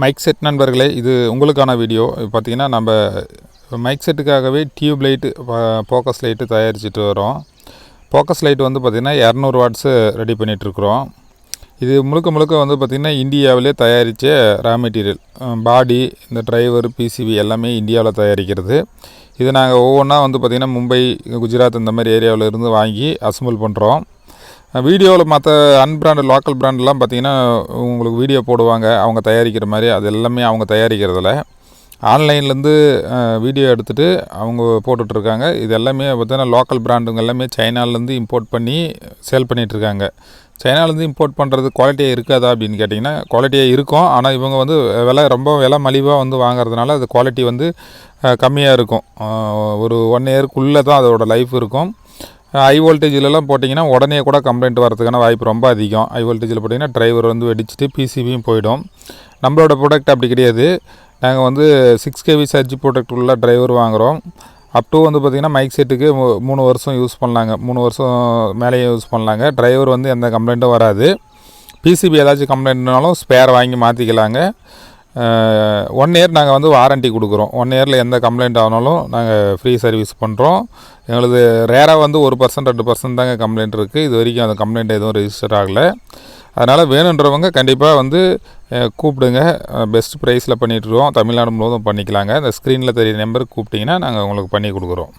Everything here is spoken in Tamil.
மைக் செட் நண்பர்களே இது உங்களுக்கான வீடியோ பார்த்தீங்கன்னா நம்ம மைக் செட்டுக்காகவே டியூப் லைட்டு ஃபோக்கஸ் லைட்டு தயாரிச்சுட்டு வரோம். ஃபோக்கஸ் லைட் வந்து பார்த்திங்கன்னா இரநூறு வாட்ஸு ரெடி பண்ணிகிட்ருக்குறோம் இது முழுக்க முழுக்க வந்து பார்த்திங்கன்னா இந்தியாவிலே தயாரித்த ரா மெட்டீரியல் பாடி இந்த டிரைவர் பிசிபி எல்லாமே இந்தியாவில் தயாரிக்கிறது. இது நாங்கள் ஒவ்வொன்றா வந்து பார்த்திங்கன்னா மும்பை குஜராத் இந்த மாதிரி ஏரியாவில் இருந்து வாங்கி அசம்பிள் பண்ணுறோம் வீடியோவில் மற்ற அன்பிராண்டு லோக்கல் பிராண்டெலாம் பார்த்தீங்கன்னா உங்களுக்கு வீடியோ போடுவாங்க அவங்க தயாரிக்கிற மாதிரி அது எல்லாமே அவங்க தயாரிக்கிறதில்ல. ஆன்லைன்லேருந்து வீடியோ எடுத்துகிட்டு அவங்க போட்டுட்ருக்காங்க. இது எல்லாமே பார்த்தீங்கன்னா லோக்கல் பிராண்டுங்க எல்லாமே சைனாலேருந்து இம்போர்ட் பண்ணி சேல் பண்ணிகிட்ருக்காங்க சைனாலேருந்து இம்போர்ட் பண்ணுறது குவாலிட்டியாக இருக்காதா அப்படின்னு கேட்டிங்கன்னா குவாலிட்டியாக இருக்கும். ஆனால் இவங்க வந்து விலை ரொம்ப விலை மலிவாக வந்து வாங்குறதுனால அது குவாலிட்டி வந்து கம்மியாக இருக்கும். ஒரு ஒன் இயர்க்குள்ளே தான் அதோடய லைஃப் இருக்கும். ஹை வோல்டேஜிலலாம் போட்டிங்கன்னா உடனே கூட கம்ப்ளைண்ட் வரதுக்கான வாய்ப்பு ரொம்ப அதிகம். ஹை வோல்டேஜில் போட்டிங்கன்னா டிரைவர் வந்து வெடிச்சிட்டு பிசிபியும் போயிடும். நம்மளோட ப்ராடக்ட் அப்படி கிடையாது. நாங்கள் வந்து சிக்ஸ் கேவி சர்ஜி ப்ராடக்ட் உள்ள டிரைவர் வாங்குகிறோம் அப் வந்து பார்த்திங்கன்னா மைக் செட்டுக்கு மூணு வருஷம் யூஸ் பண்ணலாங்க மூணு வருஷம் மேலேயே யூஸ் பண்ணலாங்க டிரைவர் வந்து எந்த கம்ப்ளைண்ட்டும் வராது. பிசிபி ஏதாச்சும் கம்ப்ளைண்ட்னாலும் ஸ்பேர் வாங்கி மாற்றிக்கலாங்க ஒன் இயர் நாங்கள் வந்து வாரண்ட்டி கொடுக்குறோம். ஒன் இயரில் எந்த கம்ப்ளைண்ட் ஆனாலும் நாங்கள் ஃப்ரீ சர்வீஸ் பண்ணுறோம் எங்களது ரேராக வந்து ஒரு பர்சன்ட் ரெண்டு பர்சன்ட் தாங்க கம்ப்ளைண்ட் இருக்குது இது வரைக்கும் அந்த கம்ப்ளைண்ட் எதுவும் ரிஜிஸ்டர் ஆகலை. அதனால் வேணுன்றவங்க கண்டிப்பாக வந்து கூப்பிடுங்க. பெஸ்ட் ப்ரைஸில் பண்ணிகிட்ருக்கோம் தமிழ்நாடு முழுவதும் பண்ணிக்கலாங்க. இந்த ஸ்க்ரீனில் தெரிய நம்பருக்கு கூப்பிட்டிங்கன்னா நாங்கள் உங்களுக்கு பண்ணி கொடுக்குறோம்.